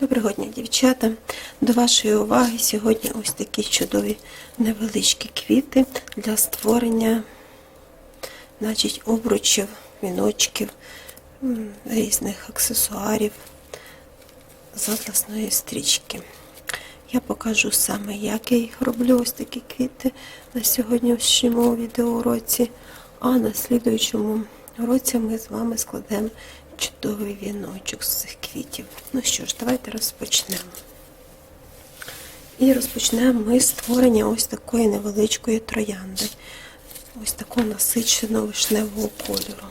Доброго дня, дівчата. До вашої уваги сьогодні ось такі чудові невеличкі квіти для створення значить, обручів, віночків, різних аксесуарів з атласної стрічки. Я покажу саме, як я їх роблю, ось такі квіти на сьогоднішньому відеоуроці, а на слідуючому уроці ми з вами складемо чудовий віночок з цих квітів. Ну що ж, давайте розпочнемо. І розпочнемо ми створення ось такої невеличкої троянди, ось такого насиченого вишневого кольору.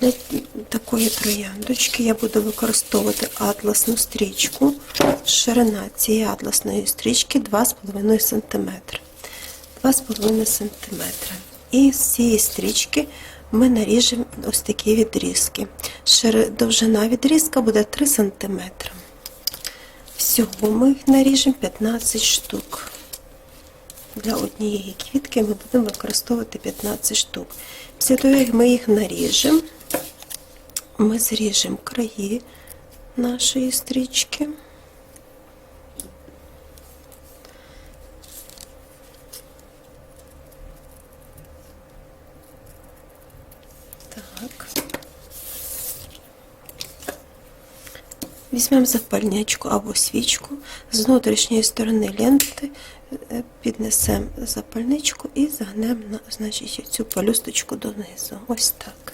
Для такої трояндочки я буду використовувати атласну стрічку. Ширина цієї атласної стрічки 2,5 см. 2,5 см. І з цієї стрічки ми наріжемо ось такі відрізки. Довжина відрізка буде 3 см. Всього ми їх наріжемо 15 штук. Для однієї квітки ми будемо використовувати 15 штук. Після того, як ми їх наріжемо, ми зріжемо краї нашої стрічки. Так. Візьмемо запальничку або свічку, з внутрішньої сторони ленти е, піднесемо запальничку і загнемо значить, цю пелюсточку донизу. Ось так.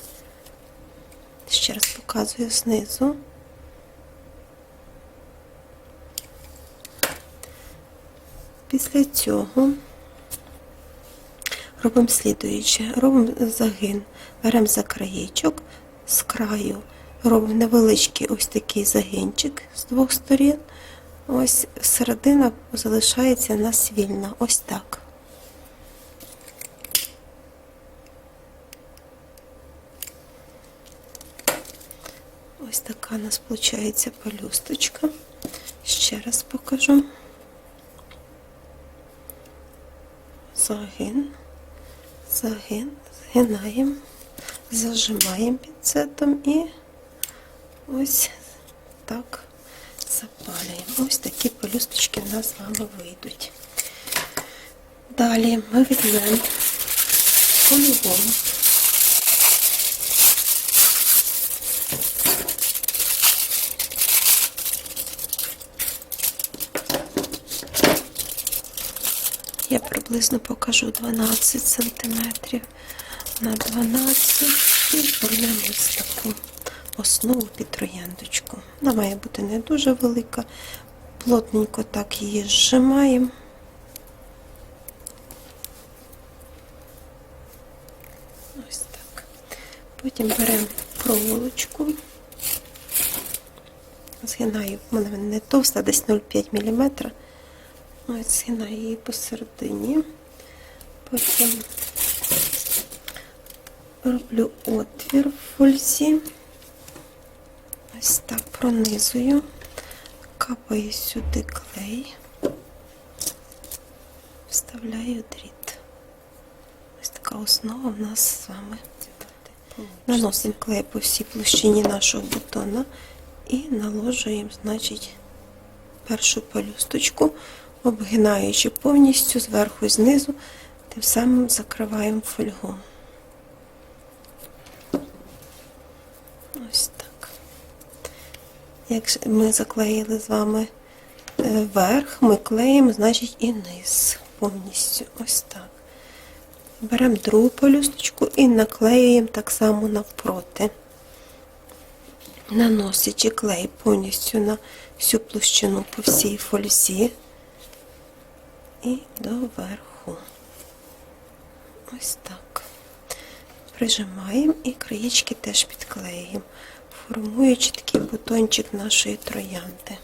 Ще раз показую знизу. Після цього робимо слідуюче. Робимо загин. Беремо за краєчок з краю, робимо невеличкий ось такий загинчик з двох сторін. Ось середина залишається у нас вільна. Ось так. Ось така у нас виходить пелюсточка. Ще раз покажу. Загин, загин, згинаємо, зажимаємо пінцетом і ось так запалюємо. Ось такі пелюсточки в нас з вами вийдуть. Далі ми візьмемо полігон. Я приблизно покажу 12 сантиметрів на 12 і зробимо ось таку основу під трояндочку. Вона має бути не дуже велика, плотненько так її зжимаємо. Ось так. Потім беремо проволочку. Згинаю, в мене не товста, десь 0,5 мм. Ось згинаю її посередині. Потім роблю отвір в фользі. Ось так пронизую, капаю сюди клей, вставляю дріт. Ось така основа в нас з вами. Наносимо клей по всій площині нашого бутона і наложуємо, значить, першу пелюсточку, обгинаючи повністю зверху і знизу, тим самим закриваємо фольгу. Ось. Як ми заклеїли з вами е, верх, ми клеїмо, значить, і низ повністю. Ось так. Беремо другу пелюсточку і наклеюємо так само навпроти, наносячи клей повністю на всю площину по всій фользі і доверху. Ось так. Прижимаємо і краєчки теж підклеїмо, формуючи такий бутончик нашої троянди.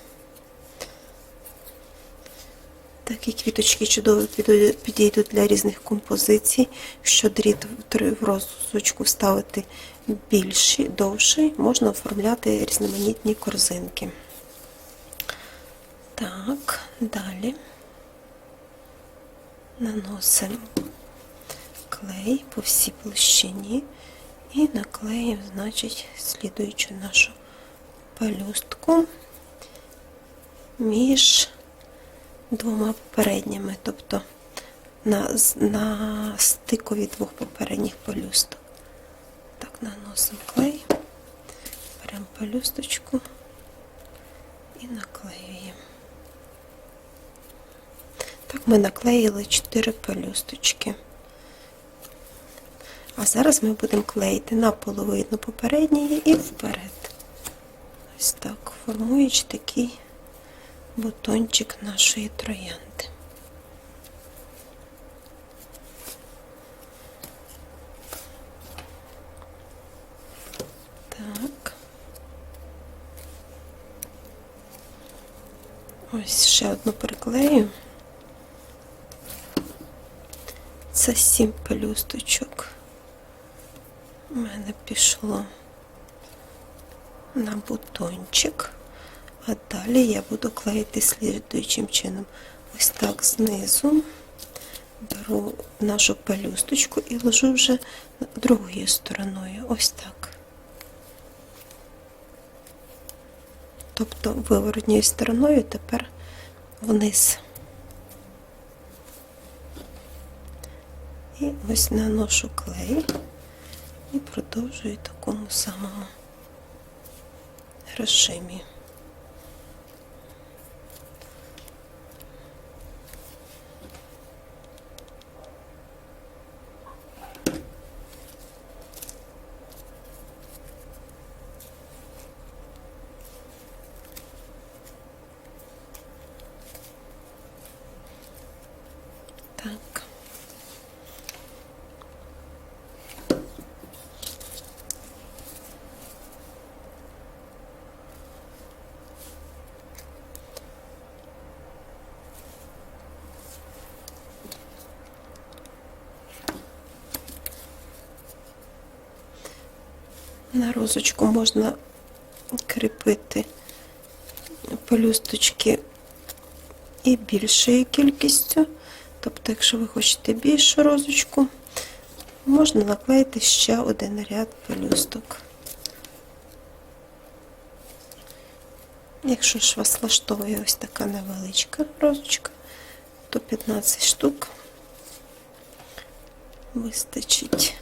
Такі квіточки чудово підійдуть для різних композицій. Дріт в розсучку ставити більший, довший, можна оформляти різноманітні корзинки. Так, далі наносимо клей по всій площині і наклеїмо, значить, слідуючу нашу пелюстку. між двома попередніми, тобто на, на стикові двох попередніх пелюсток. Так, наносимо клей, беремо пелюсточку і наклеюємо. Так, ми наклеїли 4 пелюсточки. А зараз ми будемо клеїти на половину попередньої і вперед. Ось так, формуючи такий бутончик нашої троянди. Ось ще одну приклею. Це сім пелюсточок. У мене пішло на бутончик, а далі я буду клеїти слідуючим чином. Ось так знизу беру нашу пелюсточку і ложу вже другою стороною. Ось так. Тобто виворотньою стороною тепер вниз. І ось наношу клей і продовжую такому самому режимі. Так. На розочку можна кріпити пелюсточки і більшою кількістю. Тобто, якщо ви хочете більшу розочку, можна наклеїти ще один ряд пелюсток. Якщо ж вас влаштовує ось така невеличка розочка, то 15 штук вистачить.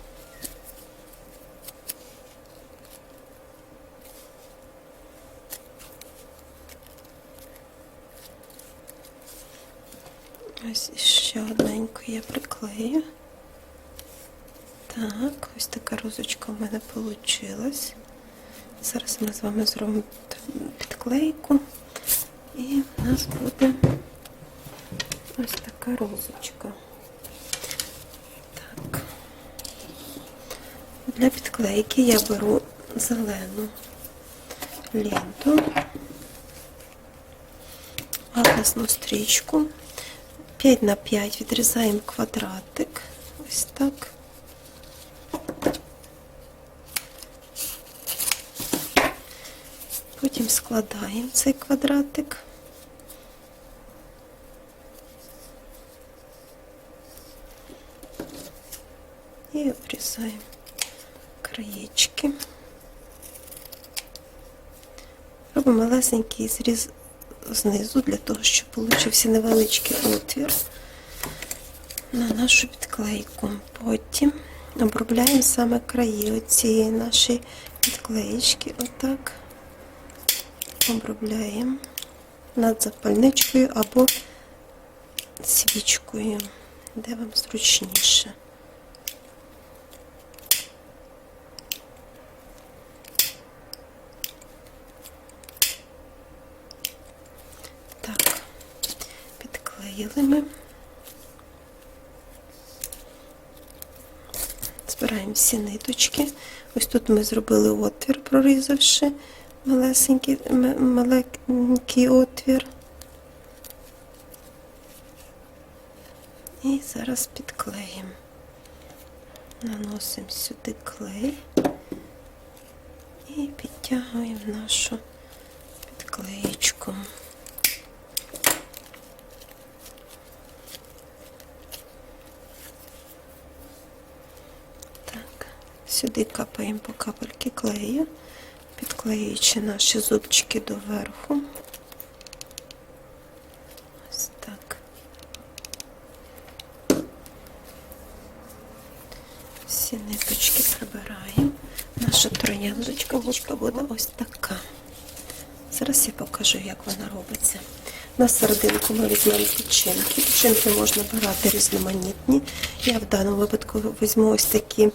Ось ще одненьку я приклею. Так, ось така розочка в мене вийшла. Зараз ми з вами зробимо підклейку. І в нас буде ось така розочка. Так. Для підклейки я беру зелену ленту, атласну стрічку. 5 на 5 відрізаємо квадратик. Ось так. Потім складаємо цей квадратик. І обрізаємо краєчки. Робимо малесенький зріз знизу, для того, щоб получився невеличкий отвір на нашу підклейку. Потім обробляємо саме краї цієї нашої підклеєчки. Отак обробляємо над запальничкою або свічкою, де вам зручніше. Так, підклеїли ми. Збираємо всі ниточки. Ось тут ми зробили отвір, прорізавши малесенький, маленький отвір. І зараз підклеїмо. Наносимо сюди клей і підтягуємо нашу підклеєчку. сюди капаємо по капельки клею, підклеюючи наші зубчики доверху. Ось так. Всі ниточки прибираємо. Наша трояндочка гурту буде ось така. Зараз я покажу, як вона робиться. На серединку ми візьмемо печінки. Печінки можна брати різноманітні. Я в даному випадку візьму ось такі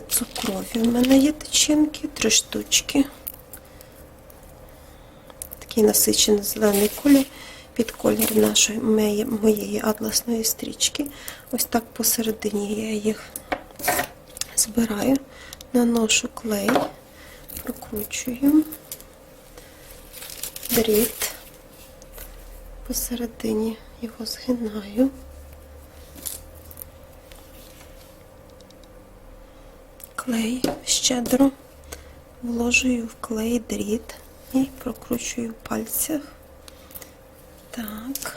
цукрові. У мене є тичинки, три штучки. Такий насичений зелений колір під колір нашої моєї атласної стрічки. Ось так посередині я їх збираю, наношу клей, прокручую дріт, посередині його згинаю. Клей щедро вложую в клей дріт і прокручую пальцях. Так,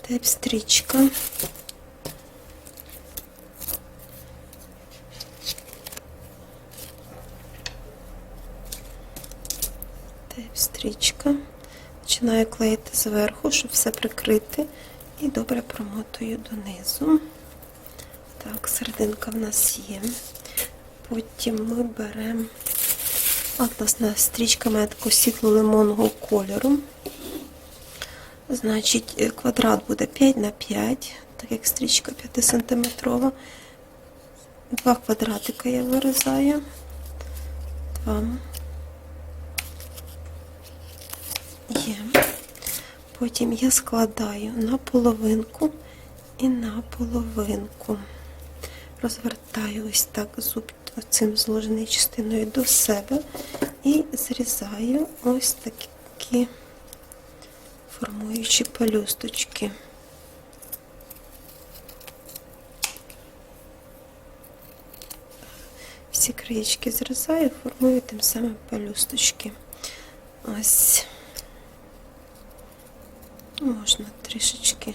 теп стрічка. Теп стрічка. Починаю клеїти зверху, щоб все прикрити. І добре промотую донизу. Так, серединка в нас є. Потім ми беремо атласна стрічка має таку світло-лимонного кольору. Значить, е, квадрат буде 5 на 5, так як стрічка 5 сантиметрова. Два квадратика я вирізаю. Два. Є. Потім я складаю на половинку і на половинку. Розвертаю ось так зуб цим зложеною частиною до себе і зрізаю ось такі формуючі пелюсточки. Всі краєчки зрізаю, формую тим самим пелюсточки. Ось можна трішечки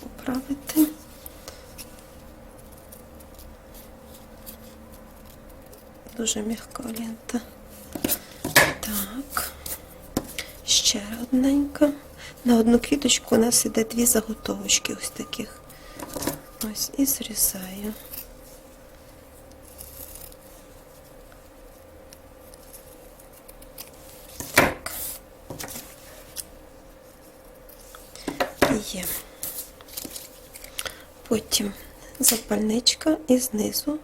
поправити. Дуже м'яка лента. Так, ще одненька. На одну квіточку у нас іде дві заготовочки ось таких. Ось і зрізаю. Так. Є. Потім запальничка і знизу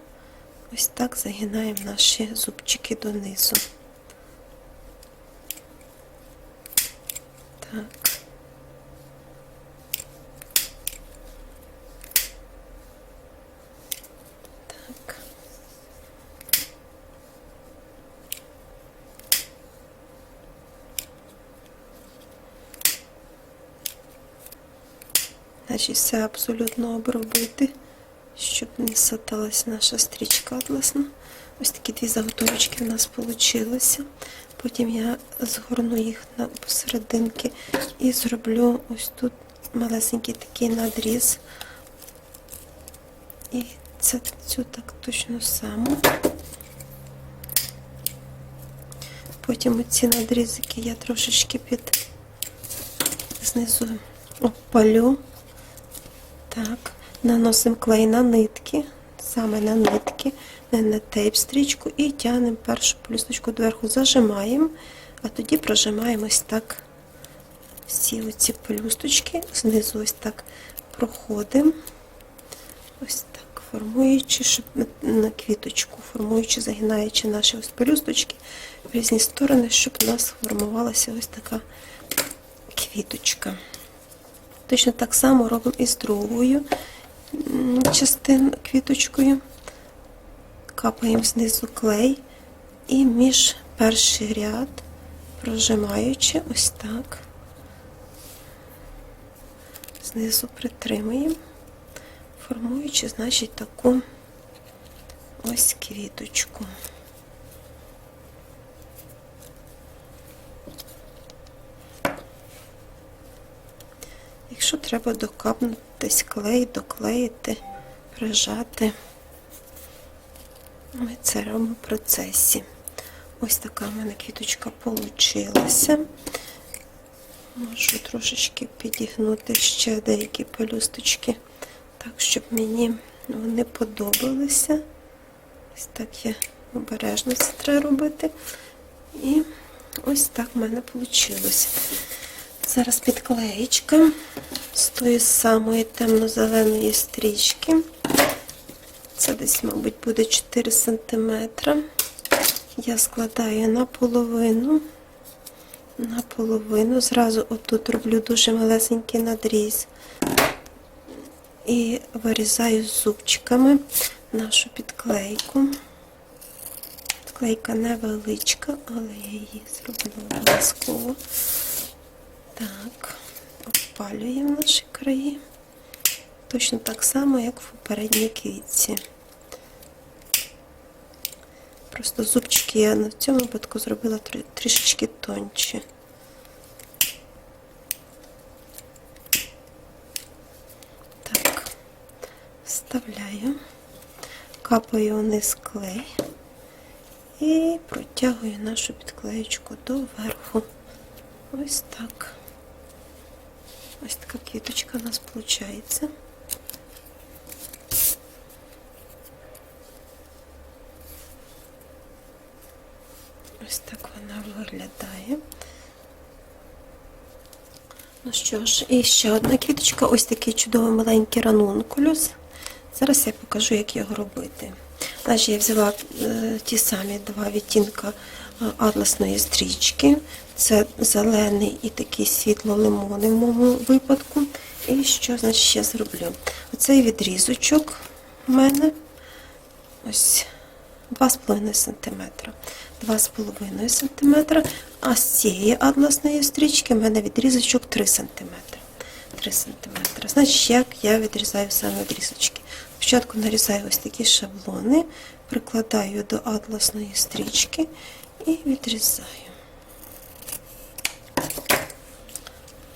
ось так загинаємо наші зубчики донизу. Так. Так. Значить, все абсолютно обробити, щоб не саталась наша стрічка атласна. Ось такі дві заготовочки в нас вийшло. Потім я згорну їх на посерединки і зроблю ось тут малесенький такий надріз. І це цю так точно само. Потім ці надрізики я трошечки під знизу опалю. Так, наносимо клей на нитки, саме на нитки, не на тейп-стрічку і тягнемо першу полісточку доверху, зажимаємо, а тоді прожимаємо ось так всі оці пелюсточки, знизу ось так проходимо, ось так, формуючи, щоб на квіточку, формуючи, загинаючи наші ось пелюсточки в різні сторони, щоб у нас формувалася ось така квіточка. Точно так само робимо і з другою частиною квіточкою. Капаємо знизу клей і між перший ряд, прожимаючи ось так, знизу притримуємо, формуючи, значить, таку ось квіточку. Якщо треба докапнутись клей, доклеїти, прижати, ми це робимо в процесі. Ось така в мене квіточка получилася. Можу трошечки підігнути ще деякі пелюсточки, так, щоб мені вони подобалися. Ось так є обережно це треба робити. І ось так в мене вийшло. Зараз підклеєчка з тої самої темно-зеленої стрічки. Це десь, мабуть, буде 4 см. Я складаю наполовину. Наполовину. Зразу отут роблю дуже малесенький надріз. І вирізаю зубчиками нашу підклейку. Підклейка невеличка, але я її зроблю обов'язково. Так, обпалюємо наші краї. Точно так само, як в попередній квітці. Просто зубчики я на цьому випадку зробила трішечки тонші. Так, вставляю, капаю вниз клей і протягую нашу підклеєчку доверху. Ось так. Ось така квіточка у нас виходить. Ось так вона виглядає. Ну що ж, і ще одна квіточка, ось такий чудовий маленький ранункулюс. Зараз я покажу, як його робити. Значить, я взяла е, ті самі два відтінка атласної стрічки. Це зелений і такий світло-лимонний в моєму випадку. І що значить ще зроблю? Оцей відрізочок у мене ось 2,5 см. 2,5 см, а з цієї атласної стрічки в мене відрізочок 3 см. 3 см. Значить, як я відрізаю саме відрізочки. Спочатку нарізаю ось такі шаблони, прикладаю до атласної стрічки і відрізаю.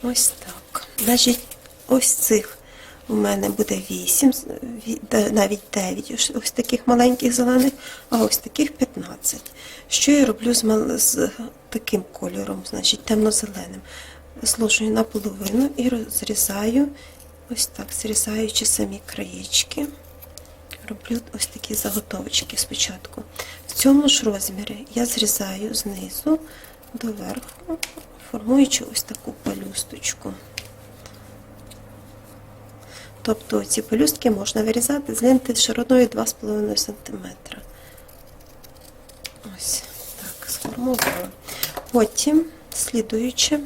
Ось так. Значить, ось цих у мене буде 8, навіть 9 ось- таких маленьких зелених, а ось таких 15. Що я роблю з, мал- з таким кольором, значить темно-зеленим? Зложую наполовину і розрізаю, ось так, зрізаючи самі краєчки. Роблю ось такі заготовочки спочатку. В цьому ж розмірі я зрізаю знизу до верху, формуючи ось таку пелюсточку. Тобто ці пелюстки можна вирізати з ленти шириною 2,5 см. Ось так, сформувала. Потім, слідуючи,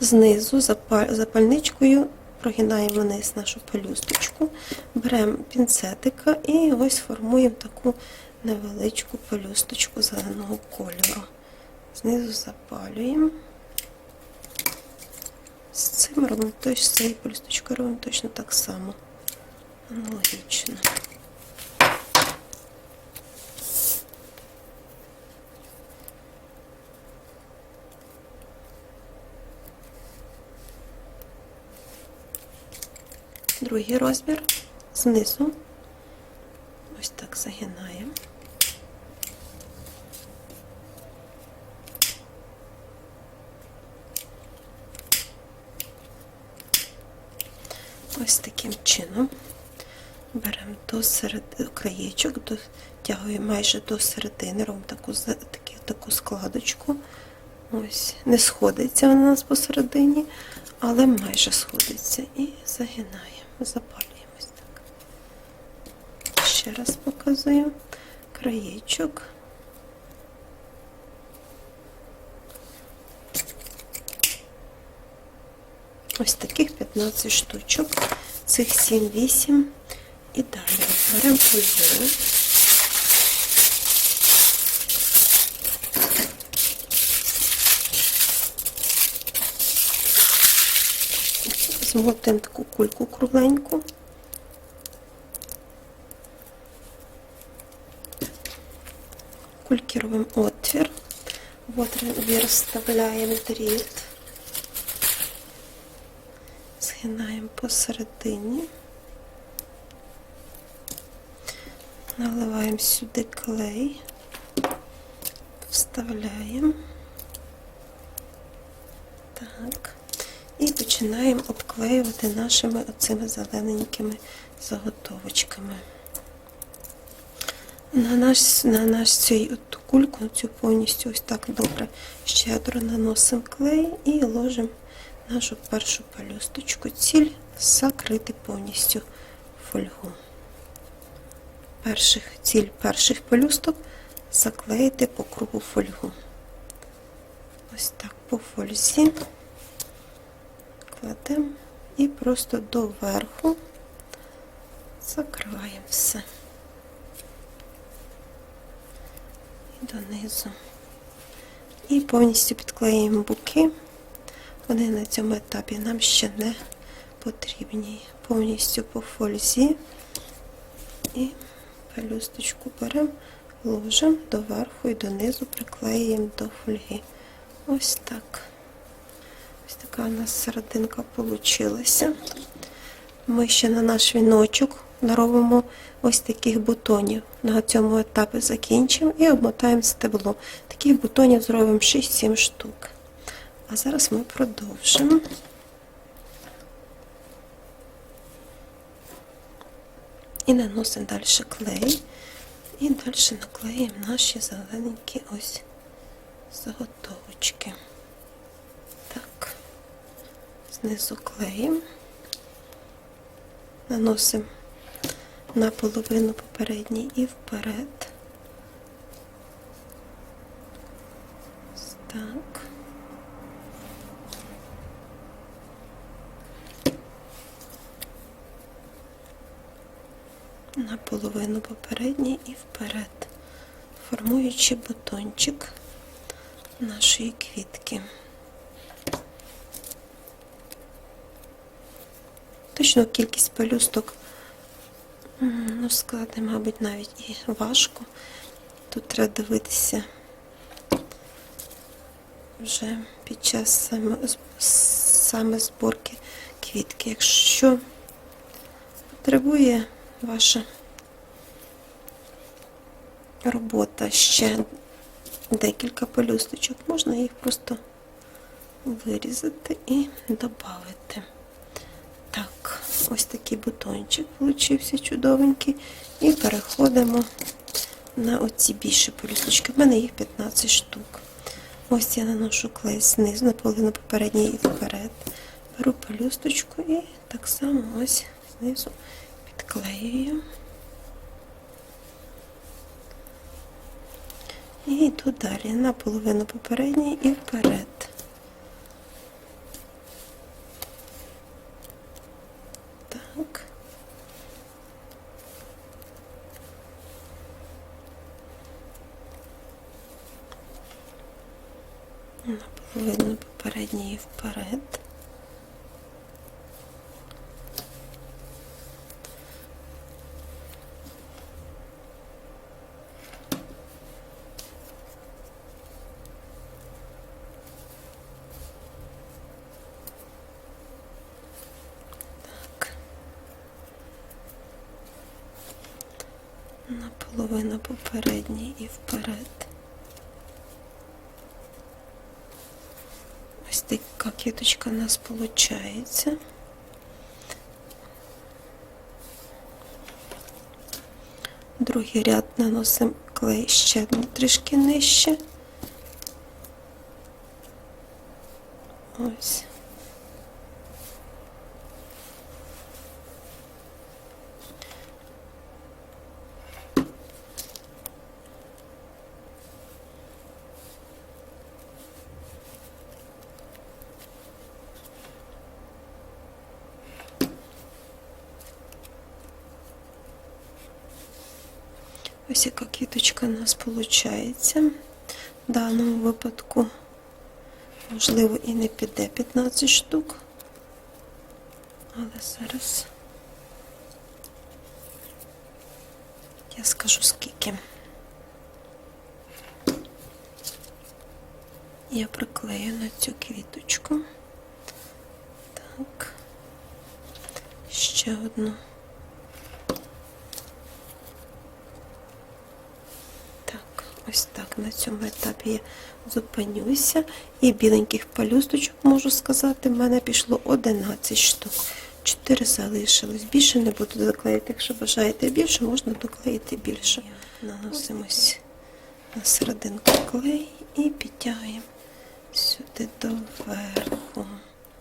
знизу запальничкою прогинаємо вниз нашу пелюсточку, беремо пінцетика і ось формуємо таку невеличку пелюсточку зеленого кольору. Знизу запалюємо. З цим робимо точно, з цією пелюсточкою робимо точно так само. Аналогічно. Другий розмір знизу. Ось так загинаємо. Ось таким чином беремо до середини краєчок, дотягуємо майже до середини, робимо таку, такі- таку складочку. Ось, не сходиться вона у нас посередині, але майже сходиться. І загинаємо, запалюємо ось так. Ще раз показую краєчок. Ось таких 15 штучок, цих 7-8 і далі беремо фольгу. Змотимо таку кульку кругленьку. Кульки робимо отвір. В отвір вставляємо дріт. Згинаємо посередині. Наливаємо сюди клей, вставляємо. Так. І починаємо обклеювати нашими оцими зелененькими заготовочками. На наш, на наш цей от кульку, цю повністю ось так добре щедро наносимо клей і ложимо нашу першу пелюсточку. Ціль закрити повністю фольгу. Перших, ціль перших пелюсток заклеїти по кругу фольгу. Ось так по фользі кладемо і просто доверху закриваємо все. І донизу. І повністю підклеїмо буки. Вони на цьому етапі нам ще не потрібні. Повністю по фользі і пелюсточку беремо, ложимо доверху і донизу приклеюємо до фольги. Ось так. Ось така у нас серединка вийшла. Ми ще на наш віночок наробимо ось таких бутонів. На цьому етапі закінчимо і обмотаємо стебло. Таких бутонів зробимо 6-7 штук. А зараз ми продовжимо. І наносимо далі клей. І далі наклеїмо наші зелененькі ось заготовочки. Так, знизу клеїмо, наносимо на половину попередній і вперед. Ось так. На половину попередній і вперед, формуючи бутончик нашої квітки. Точно кількість пелюсток ну, складно, мабуть, навіть і важко. Тут треба дивитися вже під час саме, саме зборки квітки. Якщо потребує ваша робота ще декілька пелюсточок, можна їх просто вирізати і додати. Ось такий бутончик получився чудовенький. І переходимо на оці більші пелюсточки. У мене їх 15 штук. Ось я наношу клей знизу, на половину попередньої і вперед. Беру пелюсточку і так само ось знизу підклеюю. І йду далі на половину попередньої і вперед. Так. На повинна попередньої вперед. Так. На половину попередній і вперед. Ось така квіточка у нас виходить. Другий ряд наносимо клей ще трішки нижче. Ось. Ось яка квіточка у нас виходить. В даному випадку, можливо, і не піде 15 штук. Але зараз я скажу скільки. Я приклею на цю квіточку. Так. Ще одну. Так, ось так на цьому етапі я зупинюся. І біленьких пелюсточок, можу сказати, в мене пішло 11 штук. Чотири залишилось. Більше не буду доклеїти. Якщо бажаєте більше, можна доклеїти більше. Наносимось на серединку клей і підтягуємо сюди доверху.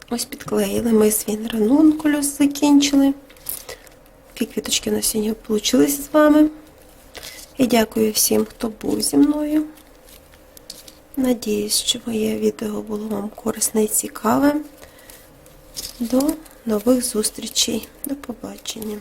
Ось підклеїли ми свій ранункулюс, закінчили. Дві квіточки на сьогодні вийшли з вами. І дякую всім, хто був зі мною. Надіюсь, що моє відео було вам корисне і цікаве. До нових зустрічей. До побачення.